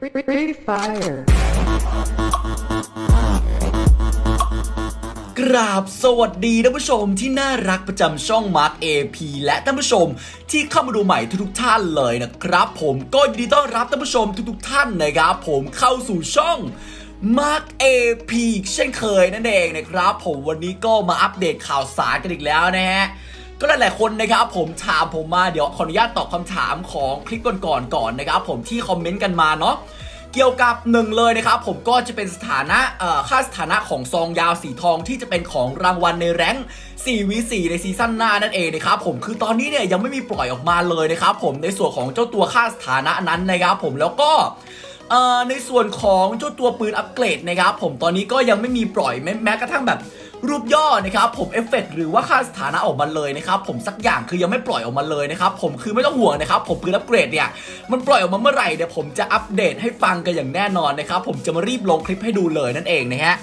Free fire. กราบสวัสดีท่านผู้ชมที่น่ารักประจำช่อง Mark AP และท่านผู้ชมที่เข้ามาดูใหม่ทุกๆท่านเลยนะครับ ผมก็ยินดีต้อนรับท่านผู้ชมทุกๆท่านนะครับ ผมเข้าสู่ช่อง Mark AP อีกเช่นเคยนั่นเองนะครับ ผมวันนี้ก็มาอัปเดตข่าวสารกันอีกแล้วนะฮะ ก็หลายๆคนนะครับผมถามผมมาเดี๋ยวขออนุญาตตอบคำถามของคลิปก่อนๆก่อนนะครับผมที่คอมเมนต์กันมาเนาะเกี่ยวกับหนึ่งเลยนะครับผมก็จะเป็นสถานะค่าสถานะของซองยาวสีทองที่จะเป็นของรางวัลในแรง 4v4 ในซีซั่นหน้านั่นเองนะครับผมคือตอนนี้เนี่ยยังไม่มีปล่อยออกมาเลยนะครับผมในส่วนของเจ้าตัวค่าสถานะนั้นนะครับผมแล้วก็ในส่วนของเจ้าตัวปืนอัปเกรดนะครับผมตอนนี้ก็ยังไม่มีปล่อยแม้กระทั่งแบบ รูปย่อนะครับผมเอฟเฟกต์หรือว่าค่าสถานะออกมาเลยนะครับผมสักอย่างคือยังไม่ปล่อยออกมาเลยนะครับผมคือไม่ต้องห่วงนะครับผมปืนอัปเกรดเนี่ยมันปล่อยออกมาเมื่อไหร่เดี๋ยวผมจะอัปเดตให้ฟังกันอย่างแน่นอนนะครับผมจะมารีบลงคลิปให้ดูเลยนั่นเองนะฮะ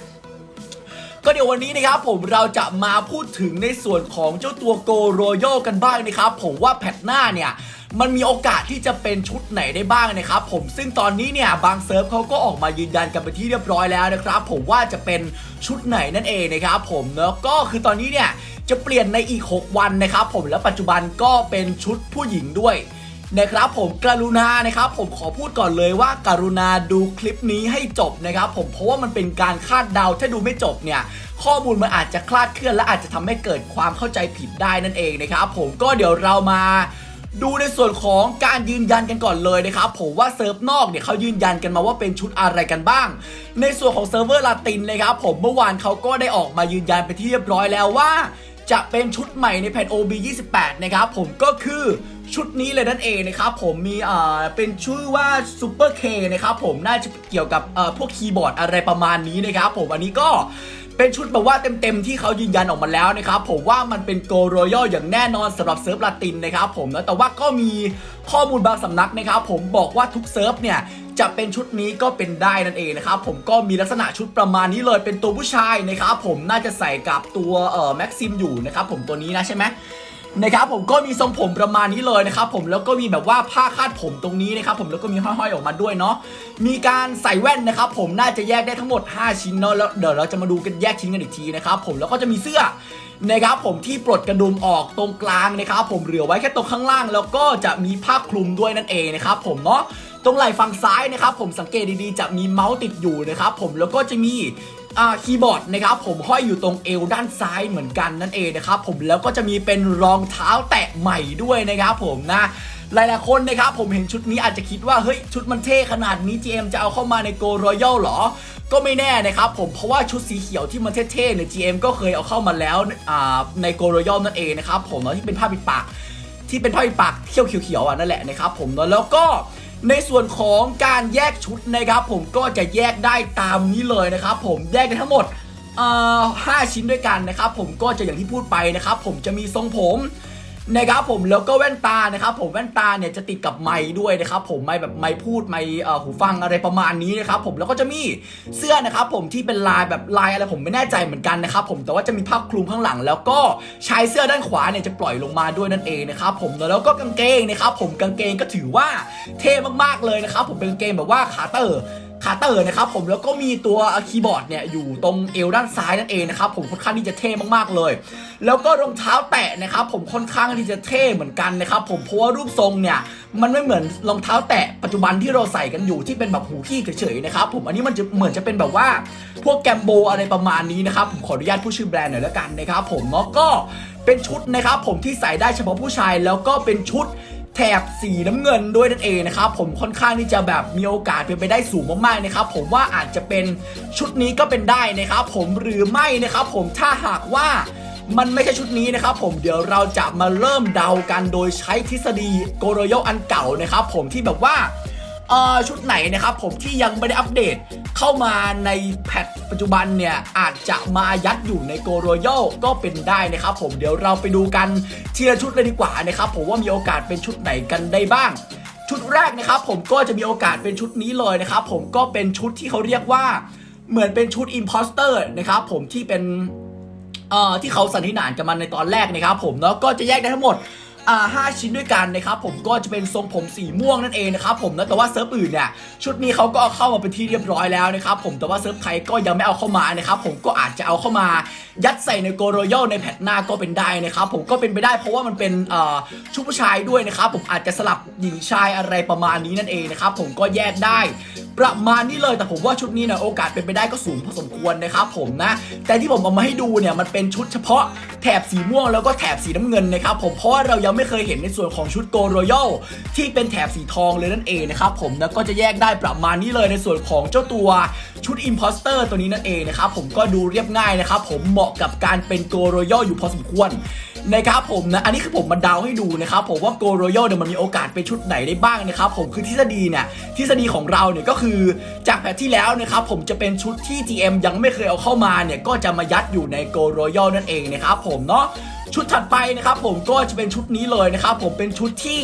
ก็เดี๋ยววันนี้นะครับผมเราจะมาพูดถึงในส่วนของเจ้าตัวโกโรโยกันบ้างนะครับผมว่าแพทหน้าเนี่ย มันมีโอกาสที่จะเป็นชุดไหนได้บ้างนะครับผมซึ่งตอนนี้เนี่ยบางเซิร์ฟเขาก็ออกมายืนยันกันไปที่เรียบร้อยแล้วนะครับผมว่าจะเป็นชุดไหนนั่นเองนะครับผมแล้วก็คือตอนนี้เนี่ยจะเปลี่ยนในอีก 6 วันนะครับผมแล้วปัจจุบันก็เป็นชุดผู้หญิงด้วยนะครับผมกรุณานะครับผมขอพูดก่อนเลยว่าการุณาดูคลิปนี้ให้จบนะครับผมเพราะว่ามันเป็นการคาดเดาถ้าดูไม่จบเนี่ยข้อมูลมันอาจจะคลาดเคลื่อนและอาจจะทำให้เกิดความเข้าใจผิดได้นั่นเองนะครับผมก็เดี๋ยวเรามา ดูในส่วนของการยืนยันกันก่อนเลยนะครับผมว่าเซิร์ฟนอกเนี่ยเขายืนยันกันมาว่าเป็นชุดอะไรกันบ้าง ในส่วนของเซิร์ฟเวอร์ลาตินนะครับผมเมื่อวานเขาก็ได้ออกมายืนยันไปที่เรียบร้อยแล้วว่า จะเป็นชุดใหม่ในแผ่น OB 28นะครับผมก็คือชุดนี้เลยนั่นเองนะครับผมมีเอ่อเป็นชื่อว่า Super K นะครับผมน่าจะเกี่ยวกับเอ่อพวกคีย์บอร์ดอะไรประมาณนี้นะครับผมอันนี้ก็ เป็นชุดแบบว่าเต็มๆที่เขายืนยันออกมาแล้วนะครับผมว่ามันเป็นโกโรย a l อย่างแน่นอนสำหรับเซิร์ฟลาตินนะครับผมนะแต่ว่าก็มีข้อมูลบางสำนักนะครับผมบอกว่าทุกเซิร์ฟเนี่ยจะเป็นชุดนี้ก็เป็นได้นั่นเองนะครับผมก็มีลักษณะชุดประมาณนี้เลยเป็นตัวผู้ชายนะครับผมน่าจะใส่กับตัวเอ่อแม็กซิมอยู่นะครับผมตัวนี้นะใช่ไหม นะครับผมก็มีทรงผมประมาณนี้เลยนะครับผมแล้วก็มีแบบว่าผ้าคาดผมตรงนี้นะครับผมแล้วก็มีห้อยๆออกมาด้วยเนาะมีการใส่แว่นนะครับผมน่าจะแยกได้ทั้งหมด 5 ชิ้นเนาะแล้วเดี๋ยวเราจะมาดูกันแยกชิ้นกันอีกทีนะครับผมแล้วก็จะมีเสื้อนะครับผมที่ปลดกระดุมออกตรงกลางนะครับผมเหลือไว้แค่ตรงข้างล่าง แล้วก็จะมีผ้าคลุมด้วยนั่นเองนะครับผมเนาะตรงไหล่ฝั่งซ้ายนะครับผมสังเกตดีๆจะมีเมาส์ติดอยู่นะครับผมแล้วก็จะมี คีย์บอร์ดนะครับผมห้อยอยู่ตรงเอวด้านซ้ายเหมือนกันนั่นเองนะครับผมแล้วก็จะมีเป็นรองเท้าแตะใหม่ด้วยนะครับผมนะหลายๆคนนะครับผมเห็นชุดนี้อาจจะคิดว่าเฮ้ยชุดมันเท่ขนาดนี้ GM จะเอาเข้ามาในโกร o ยัลหรอ ก็ไม่แน่นะครับผมเพราะว่าชุดสีเขียวที่มันเท่ๆเนี่ย GM ก็เคยเอาเข้ามาแล้วในโกร o ยัลนั่นเองนะครับผมเนาะที่เป็นผ้าปิดปากที่เป็นผ้าปิดปากเขียวเขียวๆอะนั่นแหละนะครับผมเนาะแล้วก็ ในส่วนของการแยกชุดนะครับ ผมก็จะแยกได้ตามนี้เลยนะครับผมแยกกันทั้งหมดห้าชิ้นด้วยกันนะครับผมก็จะอย่างที่พูดไปนะครับผมจะมีทรงผม นะครับผมแล้วก็แว่นตานะครับผมแว่นตาเนี่ยจะติดกับไม้ด้วยนะครับผมไม้แบบไม้พูดไม้หูฟังอะไรประมาณนี้นะครับผมแล้วก็จะมีเสื้อนะครับผมที่เป็นลายแบบลายอะไรผมไม่แน่ใจเหมือนกันนะครับผมแต่ว่าจะมีผ้าคลุมข้างหลัง แล้วก็ชายเสื้อด้านขวาเนี่ยจะปล่อยลงมาด้วยนั่นเองนะครับผมแล้วก็กางเกงนะครับผมกางเกงก็ถือว่าเท่มากๆเลยนะครับผมเป็นกางเกงแบบว่าขาเตอร์ คาเตอร์นะครับผมแล้วก็มีตัวคีย์บอร์ดเนี่ยอยู่ตรงเอวด้านซ้ายนั่นเองนะครับผมค่อนข้างที่จะเท่มากๆเลย แล้วก็รองเท้าแตะนะครับผมค่อนข้างที่จะเท่เหมือนกันนะครับผมเพราะว่ารูปทรงเนี่ยมันไม่เหมือนรองเท้าแตะปัจจุบันที่เราใส่กันอยู่ที่เป็นแบบหูขี้เฉยๆนะครับผมอันนี้มันจะเหมือนจะเป็นแบบว่า พวกแกมโบอะไรประมาณนี้นะครับผมขออนุญาตพูดชื่อแบรนด์หน่อยแล้วกันนะครับผมเนาะก็เป็นชุดนะครับผมที่ใส่ได้เฉพาะผู้ชายแล้วก็เป็นชุด แถบสีน้ำเงินด้วยนั่นเองนะครับผมค่อนข้างที่จะแบบมีโอกาสเป็นไปได้สูงมากๆนะครับผมว่าอาจจะเป็นชุดนี้ก็เป็นได้นะครับผมหรือไม่นะครับผมถ้าหากว่ามันไม่ใช่ชุดนี้นะครับผมเดี๋ยวเราจะมาเริ่มเดากันโดยใช้ทฤษฎีโกโรโยอันเก่านะครับผมที่แบบว่า ชุดไหนนะครับผมที่ยังไม่ได้อัปเดตเข้ามาในแพทปัจจุบันเนี่ย อาจจะมายัดอยู่ในโกโรโยก็เป็นได้นะครับผมเดี๋ยวเราไปดูกันทีละชุดเลยดีกว่านะครับผมว่ามีโอกาสเป็นชุดไหนกันได้บ้าง ชุดแรกนะครับผมก็จะมีโอกาสเป็นชุดนี้เลยนะครับผมก็เป็นชุดที่เขาเรียกว่าเหมือนเป็นชุดอิมพอสเตอร์นะครับผมที่เป็นเอ่อที่เขาสันนิษฐานกันมาในตอนแรกนะครับผมเนาะก็จะแยกได้ทั้งหมด อ่าห้าชิ้นด้วยกันนะครับผมก็จะเป็นทรงผมสีม่วงนั่นเองนะครับผมนะแต่ว่าเซิร์ฟอื่นเนี่ยชุดนี้เขาก็เอาเข้ามาเป็นที่เรียบร้อยแล้วนะครับผมแต่ว่าเซิร์ฟไทยก็ยังไม่เอาเข้ามานะครับผมก็อาจจะเอาเข้ามายัดใส่ในโกโรโยในแพทหน้าก็เป็นได้นะครับผมก็เป็นไปได้เพราะว่ามันเป็นอ่อชุดผู้ชายด้วยนะครับผมอาจจะสลับหญิงชายอะไรประมาณนี้นั่นเองนะครับผมก็แยกได้ประมาณนี้เลยแต่ผมว่าชุดนี้เนี่ยโอกาสเป็นไปได้ก็สูงพอสมควรนะครับผมนะ แต่ที่ผมเอามาให้ดูเนี่ยมันเป็นชุดเฉพาะแถบสีม่วงแล้วก็แถบสีน้ำเงินนะครับผมเพราะว่าเรายังไม่เคยเห็นในส่วนของชุดโกโรโยที่เป็นแถบสีทองเลยนั่นเองนะครับผมแล้วก็จะแยกได้ประมาณนี้เลยในส่วนของเจ้าตัวชุดอิมพอสเตอร์ตัวนี้นั่นเองนะครับผมก็ดูเรียบง่ายนะครับผมเหมาะกับการเป็นโกโรโยอยู่พอสมควรนะครับผมนะอันนี้คือผมมาเดาให้ดูนะครับผมว่าโกโรโยเนี่ยมันมีโอกาสเป็นชุดไหนได้บ้างนะครับผมคือทฤษฎีเนี่ยทฤษฎีของเราเนี่ยก็คือจากแพทที่แล้วนะครับผมจะเป็นชุดที่ GM ยังไม่เคยเอาเข้ามาเนี่ยก็จะมายัดอยู่ในโกโรโยนั่นเองนะครับผมเนาะ ชุดถัดไปนะครับผมก็จะเป็นชุดนี้เลยนะครับผมเป็นชุดที่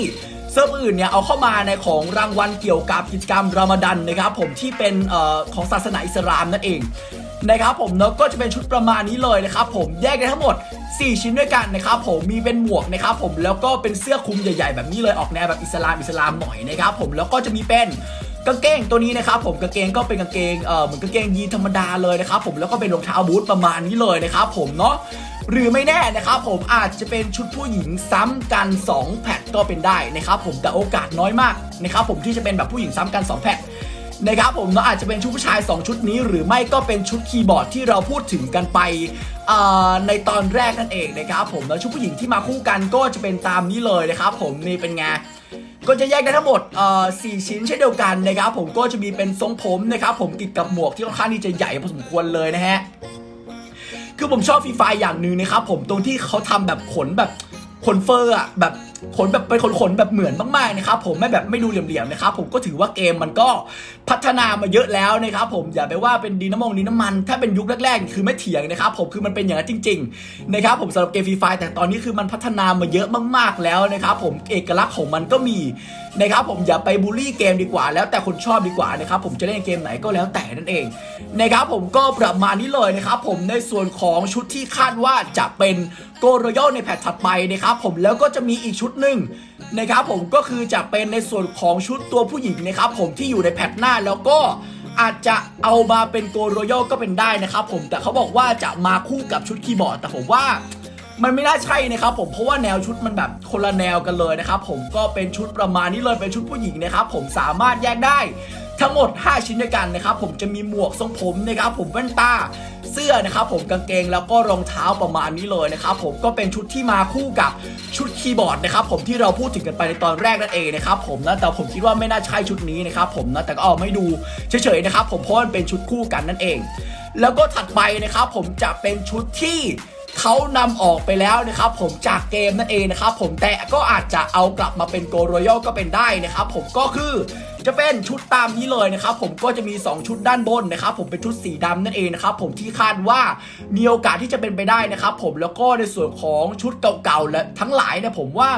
เซิร์ฟอื่นเนี่ยเอาเข้ามาในของรางวัลเกี่ยวกับกิจกรรมรอมฎอนนะครับผมที่เป็นออของศาสนาอิสลามนั่นเองนะครับผมเนาะก็จะเป็นชุดประมาณนี้เลยนะครับผมแยกได้ทั้งหมด 4 ชิ้นด้วยกันนะครับผมมีเป็นหมวกนะครับผมแล้วก็เป็นเสื้อคลุมใหญ่ ๆ แบบนี้เลยออกแนวแบบอิสลามอิสลามหน่อยนะครับผมแล้วก็จะมีเป็นกางเกงตัวนี้นะครับผมกางเกงก็เป็นกางเกงเอ่อเหมือนกางเกงยีนธรรมดาเลยนะครับผมแล้วก็เป็นรองเท้าบูทประมาณนี้เลยนะครับผมเนาะ หรือไม่แน่นะครับผมอาจจะเป็นชุดผู้หญิงซ้ำกัน 2 แพทก็เป็นได้นะครับผมแต่โอกาสน้อยมากนะครับผมที่จะเป็นแบบผู้หญิงซ้ำกัน 2 แพทนะครับผมเนาอาจจะเป็นชุดผู้ชาย 2 ชุดนี้ หรือไม่ก็เป็นชุดคีย์บอร์ดที่เราพูดถึงกันไปในตอนแรกนั่นเองนะครับผมแล้วชุดผู้หญิงที่มาคู่กันก็จะเป็นตามนี้เลยนะครับผมนี่เป็นไงก็จะแยกได้ทั้งหมดเอ่ชิ้นเช่นเดียวกันนะครับผมก็จะมีเป็นทรงผมนะครับผมติดกับหมวกที่ค่อนข้างที่จะใหญ่พอสมควรเลยนะฮะ คือผมชอบฟรีไฟอย่างหนึ่งนะครับผมตรงที่เขาทำแบบขนแบบขนเฟอร์อะแบบ ขนแบบเป็นขนขนแบบเหมือนมากๆนะครับผมไม่แบบไม่ดูเหลี่ยมๆนะครับผมก็ถือว่าเกมมันก็พัฒนามาเยอะแล้วนะครับผมอย่าไปว่าเป็นดีน้ำมงดีน้ำมัน ถ้าเป็นยุคแรกๆ คือไม่เถียงนะครับผมคือมันเป็นอย่างนั้นจริงๆนะครับผมสำหรับเกมฟรีไฟแต่ตอนนี้คือมันพัฒนามาเยอะมากๆแล้วนะครับผมเอกลักษณ์ของมันก็มีนะครับผมอย่าไปบูลลี่เกมดีกว่า แล้วแต่คนชอบดีกว่านะครับผมจะเล่นเกมไหนก็แล้วแต่นั่นเองนะครับผมก็ประมาณนี้เลยนะครับผมในส่วนของชุดที่คาดว่าจะเป็น โกโรโยในแพทถัดไปนะครับผมแล้วก็จะมีอีกชุดหนึ่งนะครับผมก็คือจะเป็นในส่วนของชุดตัวผู้หญิงนะครับผมที่อยู่ในแพทหน้าแล้วก็อาจจะเอามาเป็นโกโรโยก็เป็นได้นะครับผมแต่เขาบอกว่าจะมาคู่กับชุดคีย์บอร์ดแต่ผมว่ามันไม่น่าใช่นะครับผมเพราะว่าแนวชุดมันแบบคนละแนวกันเลยนะครับผมก็เป็นชุดประมาณนี้เลยเป็นชุดผู้หญิงนะครับผมสามารถแยกได้ ทั้งหมด 5 ชิ้นด้วยกันนะครับผมจะมีหมวกทรงผมนะครับผมแว่นตาเสื้อนะครับผมกางเกงแล้วก็รองเท้าประมาณนี้เลยนะครับผมก็เป็นชุดที่มาคู่กับชุดคีย์บอร์ดนะครับผมที่เราพูดถึงกันไปในตอนแรกนั่นเองนะครับผมนะแต่ผมคิดว่าไม่น่าใช่ชุดนี้นะครับผมนะแต่ก็เอาไม่ดูเฉยๆนะครับผมเพราะมันเป็นชุดคู่กันนั่นเอง แล้วก็ถัดไปนะครับผมจะเป็นชุดที่ เขานำออกไปแล้วนะครับผมจากเกมนั่นเองนะครับผมแต่ก็อาจจะเอากลับมาเป็นโกโรอยก็เป็นได้นะครับผมก็คือจะเป็นชุดตามนี้เลยนะครับผมก็จะมี 2 ชุดด้านบนนะครับผมเป็นชุดสีดำนั่นเองนะครับผมที่คาดว่ามีโอกาสที่จะเป็นไปได้นะครับผมแล้วก็ในส่วนของชุดเก่าๆและทั้งหลายเนี่ยผมว่า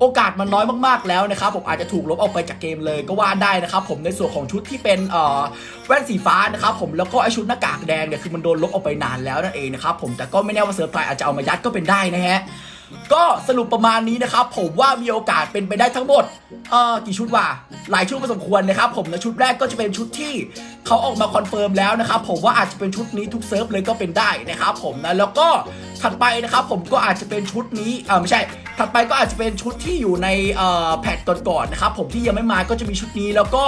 โอกาสมันน้อยมากๆแล้วนะครับผมอาจจะถูกลบออกไปจากเกมเลยก็ว่าได้นะครับผมในส่วนของชุดที่เป็นเอ่อแว่นสีฟ้านะครับผมแล้วก็ไอชุดหน้ากากแดงเนี่ยคือมันโดนลบออกไปนานแล้วนั่นเองนะครับผมแต่ก็ไม่แน่ว่าเซิร์ฟไพรส์อาจจะเอามายัดก็เป็นได้นะฮะ ก็สรุปประมาณนี้นะครับผมว่ามีโอกาสเป็นไปได้ทั้งหมดเอ่อกี่ชุดวะหลายชุดพอสมควรนะครับผมนะชุดแรกก็จะเป็นชุดที่เขาออกมาคอนเฟิร์มแล้วนะครับผมว่าอาจจะเป็นชุดนี้ทุกเซิร์ฟเลยก็เป็นได้นะครับผมนะแล้วก็ถัดไปนะครับผมก็อาจจะเป็นชุดนี้เออไม่ใช่ ถัดไปก็อาจจะเป็นชุดที่อยู่ในเอ่อแพทก่อนๆนะครับผมที่ยังไม่มาก็จะมีชุดนี้แล้วก็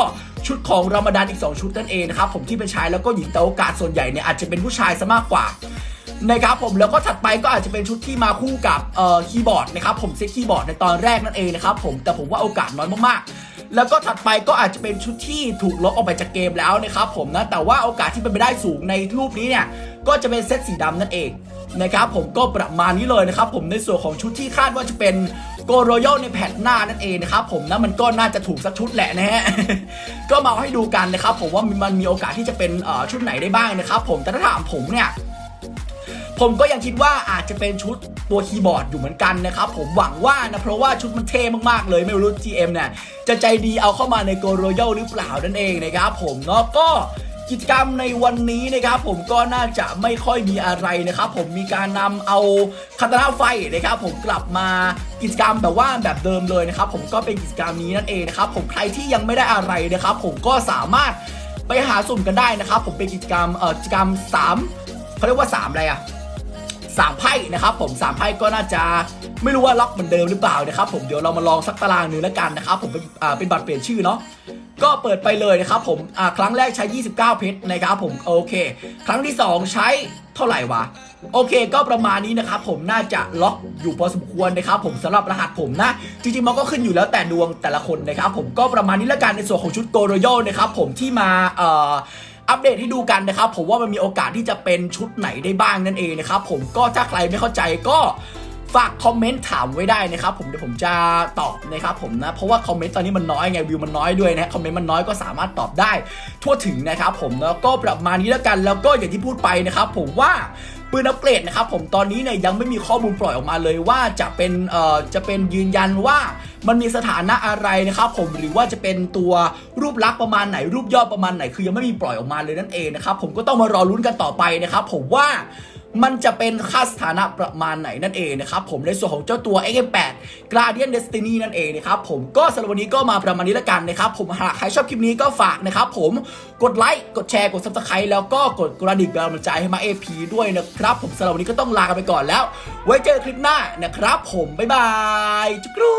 ชุดของรอมฎานอีก 2 ชุดนั่นเองนะครับผมที่เป็นชายแล้วก็หญิงแต่โอกาสส่วนใหญ่เนี่ยอาจจะเป็นผู้ชายซะมากกว่า นะครับผมแล้วก็ถัดไปก็อาจจะเป็นชุดที่มาคู่กับเอ่อคีย์บอร์ดนะครับผมเซ็ตคีย์บอร์ดในตอนแรกนั่นเองนะครับผมแต่ผมว่าโอกาสน้อยมากๆ แล้วก็ถัดไปก็อาจจะเป็นชุดที่ถูกลบออกไปจากเกมแล้วนะครับผมนะแต่ว่าโอกาสที่เป็นไปได้สูงในรูปนี้เนี่ยก็จะเป็นเซตสีดำนั่นเองนะครับผมก็ประมาณนี้เลยนะครับผมในส่วนของชุดที่คาดว่าจะเป็นโกโรโยในแผ่นหน้านั่นเองนะครับผมนะมันก็น่าจะถูกสักชุดแหละนะฮะก็มาเอาให้ดูกันนะครับผมว่ามันมีโอกาสที่จะเป็นเอ่อชุดไหนได้บ้างนะครับผมแต่ถ้าถามผมเนี่ย ผมก็ยังคิดว่าอาจจะเป็นชุดตัวคีย์บอร์ดอยู่เหมือนกันนะครับ ผมหวังว่านะเพราะว่าชุดมันเท่มากๆเลยไม่รู้ GM เนี่ยจะใจดีเอาเข้ามาในโกโรโยหรือเปล่านั่นเองนะครับผมเนาะก็กิจกรรมในวันนี้นะครับผมก็น่าจะไม่ค่อยมีอะไรนะครับผมมีการนำเอาคาตานาไฟนะครับผมกลับมากิจกรรมแบบว่าแบบเดิมเลยนะครับผมก็เป็นกิจกรรมนี้นั่นเองนะครับผมใครที่ยังไม่ได้อะไรนะครับผมก็สามารถไปหาสุ่มกันได้นะครับผมเป็นกิจกรรมเอ่อกิจกรรม 3เขาเรียกว่า 3 อะไรอะ สามไพ่นะครับผมสามไพ่ก็น่าจะไม่รู้ว่าล็อกเหมือนเดิมหรือเปล่านะครับผมเดี๋ยวเรามาลองสักตารางหนึ่งแล้วกันนะครับผมเป็นอ่าเป็นบัตรเปลี่ยนชื่อเนาะก็เปิดไปเลยนะครับผมอ่าครั้งแรกใช้ 29 เพชรนะครับผมโอเค ครั้งที่ 2 ใช้เท่าไหร่วะโอเคก็ประมาณนี้นะครับผมน่าจะล็อกอยู่พอสมควรนะครับผมสำหรับรหัสผมนะ จริงๆมันก็ขึ้นอยู่แล้วแต่ดวงแต่ละคนนะครับผมก็ประมาณนี้แล้วกันในส่วนของชุดโกโรโยนะครับผมที่มาเอ่อ อัปเดตให้ดูกันนะครับผมว่ามันมีโอกาสที่จะเป็นชุดไหนได้บ้างนั่นเองนะครับผมก็ถ้าใครไม่เข้าใจก็ฝากคอมเมนต์ถามไว้ได้นะครับผมเดี๋ยวผมจะตอบนะครับผมนะ เพราะว่าคอมเมนต์ตอนนี้มันน้อยไงวิวมันน้อยด้วยนะคอมเมนต์มันน้อยก็สามารถตอบได้ทั่วถึงนะครับผมแล้วก็ประมาณนี้แล้วกันแล้วก็อย่างที่พูดไปนะครับผมว่า ปืนอัปเกรดนะครับผมตอนนี้เนี่ยยังไม่มีข้อมูลปล่อยออกมาเลยว่าจะเป็นเอ่อจะเป็นยืนยันว่ามันมีสถานะอะไรนะครับผมหรือว่าจะเป็นตัวรูปลักษณ์ประมาณไหน รูปย่อประมาณไหนคือยังไม่มีปล่อยออกมาเลยนั่นเองนะครับผมก็ต้องมารอลุ้นกันต่อไปนะครับผมว่า มันจะเป็นค่าสถานะประมาณไหนนั่นเองนะครับผมในส่วนของเจ้าตัว XM8 Guardian Destiny นั่นเองนะครับผมก็สำหรับวันนี้ก็มาประมาณนี้แล้วกันนะครับผมหากใครชอบคลิปนี้ก็ฝากนะครับผมกดไลค์กดแชร์กด Subscribe แล้วก็กดกระดิ่งเป็นกำลังใจให้มา AP ด้วยนะครับ ผมสำหรับวันนี้ก็ต้องลากันไปก่อนแล้ว ไว้เจอคลิปหน้านะครับผมบ๊ายบายจุกรู